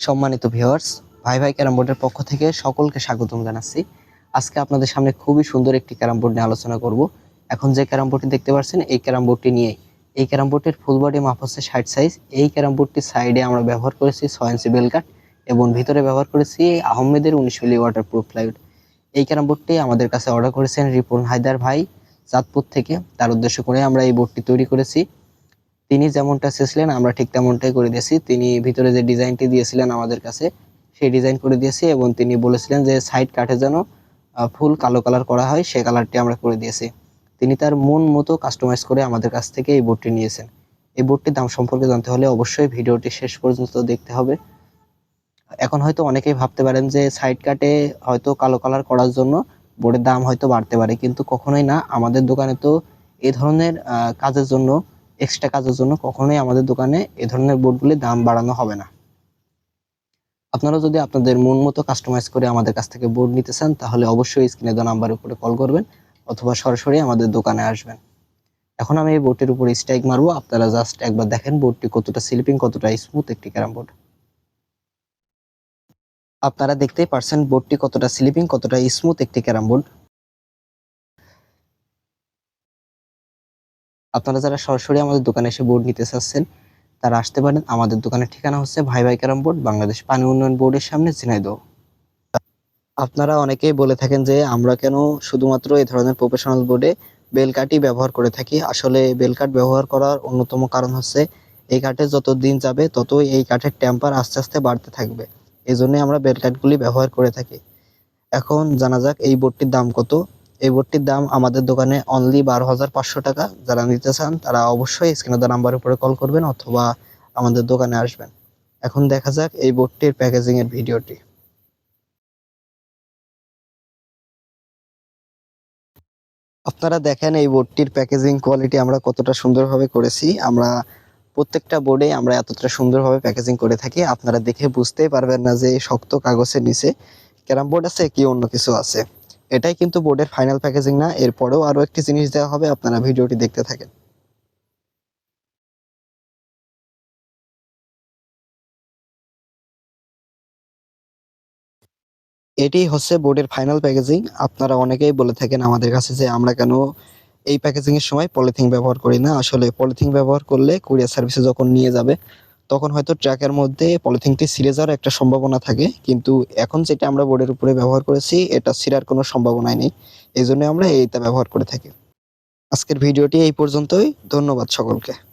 সম্মানিত ভিউয়ার্স ভাই ভাই ক্যারাম বোর্ডের পক্ষ থেকে সকলকে স্বাগতম জানাচ্ছি। আজকে আপনাদের সামনে খুবই সুন্দর একটি ক্যারাম বোর্ড নিয়ে আলোচনা করব। এখন যে ক্যারাম বোর্ডটি দেখতে পাচ্ছেন, এই ক্যারাম বোর্ডটি নিয়ে এই ক্যারাম বোর্ডটির ফুল বডি মাপ হচ্ছে ষাট সাইজ এই ক্যারাম বোর্ডটির সাইডে আমরা ব্যবহার করেছি ছয় ইঞ্চি বেলকাট এবং ভিতরে ব্যবহার করেছি আহমেদের উনিশ মিলি ওয়াটার প্রুফ প্লাইউড এই ক্যারাম বোর্ডটি আমাদের কাছে অর্ডার করেছেন রিপন হায়দার ভাই, চাঁদপুর থেকে। তার উদ্দেশ্য করে আমরা এই বোর্ডটি তৈরি করেছি। তিনি যেমনটা চেয়েছিলেন, আমরা ঠিক তেমনটাই করে দিয়েছি। তিনি ভিতরে যে ডিজাইনটি দিয়েছিলেন আমাদের কাছে, সেই ডিজাইন করে দিয়েছি এবং তিনি বলেছিলেন যে সাইড কাঠে যেন ফুল কালো কালার করা হয়, সেই কালারটি আমরা করে দিয়েছি। তিনি তার মন মতো কাস্টমাইজ করে আমাদের কাছ থেকে এই বোর্ডটি নিয়েছেন। এই বোর্ডটির দাম সম্পর্কে জানতে হলে অবশ্যই ভিডিওটি শেষ পর্যন্ত দেখতে হবে। এখন হয়তো অনেকেই ভাবতে পারেন যে সাইড কাটে হয়তো কালো কালার করার জন্য বোর্ডের দাম হয়তো বাড়তে পারে, কিন্তু কখনোই না। আমাদের দোকানে তো এ ধরনের কাজের জন্য এক্সট্রা কাজের জন্য কখনোই আমাদের দোকানে এ ধরনের বোর্ডগুলির দাম বাড়ানো হবে না। আপনারা যদি আপনাদের মন মতো কাস্টমাইজ করে আমাদের কাছ থেকে বোর্ড নিতে চান, তাহলে অবশ্যই স্ক্রিনে দেওয়া নাম্বারের উপরে কল করবেন অথবা সরাসরি আমাদের দোকানে আসবেন। এখন আমি এই বোর্ডটির উপরে স্ট্রাইক মারবো, আপনারা জাস্ট একবার দেখেন বোর্ডটি কতটা স্লিপিং কতটা স্মুথ একটি ক্যারাম বোর্ড আপনারা দেখতেই পারছেন বোর্ডটি কতটা স্লিপিং কতটা স্মুথ একটি ক্যারাম বোর্ড আপনারা যারা সরাসরি আমাদের দোকানে এসে বোর্ড নিতে চাচ্ছেন, তারা আসতে পারেন। আমাদের দোকানের ঠিকানা হচ্ছে ভাই ভাই ক্যারাম বোর্ড বাংলাদেশ পানি উন্নয়ন বোর্ডের সামনে, ঝিনাইদহ। আপনারা অনেকেই বলে থাকেন যে, আমরা কেন শুধুমাত্র এই ধরনের প্রফেশনাল বোর্ডে বেল কাটই ব্যবহার করে থাকি? আসলে বেল কাঠ ব্যবহার করার অন্যতম কারণ হচ্ছে, এই কাঠে যত দিন যাবে, ততই এই কাঠের টেম্পার আস্তে আস্তে বাড়তে থাকবে। এই জন্যই আমরা বেল কাঠগুলি ব্যবহার করে থাকি। এখন জানা যাক, এই বোর্ডটির দাম কত? এই বোর্ডটির দাম আমাদের দোকানে অনলি বারো হাজার পাঁচশো টাকা। যারা নিতে চান, তারা অবশ্যই স্ক্রিনে দেওয়া নাম্বারের উপরে কল করবেন অথবা আমাদের দোকানে আসবেন। এখন দেখা যাক এই বোর্ডটির প্যাকেজিং এর ভিডিওটি আপনারা দেখেন এই বোর্ডটির প্যাকেজিং কোয়ালিটি আমরা কতটা সুন্দরভাবে করেছি। আমরা প্রত্যেকটা বোর্ডে আমরা এতটা সুন্দরভাবে প্যাকেজিং করে থাকি। আপনারা দেখে বুঝতেই পারবেন না যে শক্ত কাগজের নিচে ক্যারাম বোর্ড আছে কি অন্য কিছু আছে। এটাই কিন্তু বোর্ডের ফাইনাল প্যাকেজিং না, এরপরেও আরও একটি জিনিস দেওয়া হবে, আপনারা ভিডিওটি দেখতে থাকেন। এটি হচ্ছে বোর্ডের ফাইনাল প্যাকেজিং আপনারা অনেকেই বলে থাকেন আমাদের কাছে যে আমরা কেন এই প্যাকেজিং এর সময় পলিথিন ব্যবহার করি না। আসলে পলিথিন ব্যবহার করলে কুরিয়ার সার্ভিসে যখন নিয়ে যাবে তখন হয়তো ট্র্যাকের মধ্যে পলিথিনটি ছিঁড়ে যাওয়ার একটা সম্ভাবনা থাকে। কিন্তু এখন যেটা আমরা বোর্ডের উপরে ব্যবহার করেছি, এটা ছিঁড়ার কোনো সম্ভাবনাই নেই। এই জন্য আমরা এইটা ব্যবহার করে থাকি। আজকের ভিডিওটি এই পর্যন্তই। ধন্যবাদ সকলকে।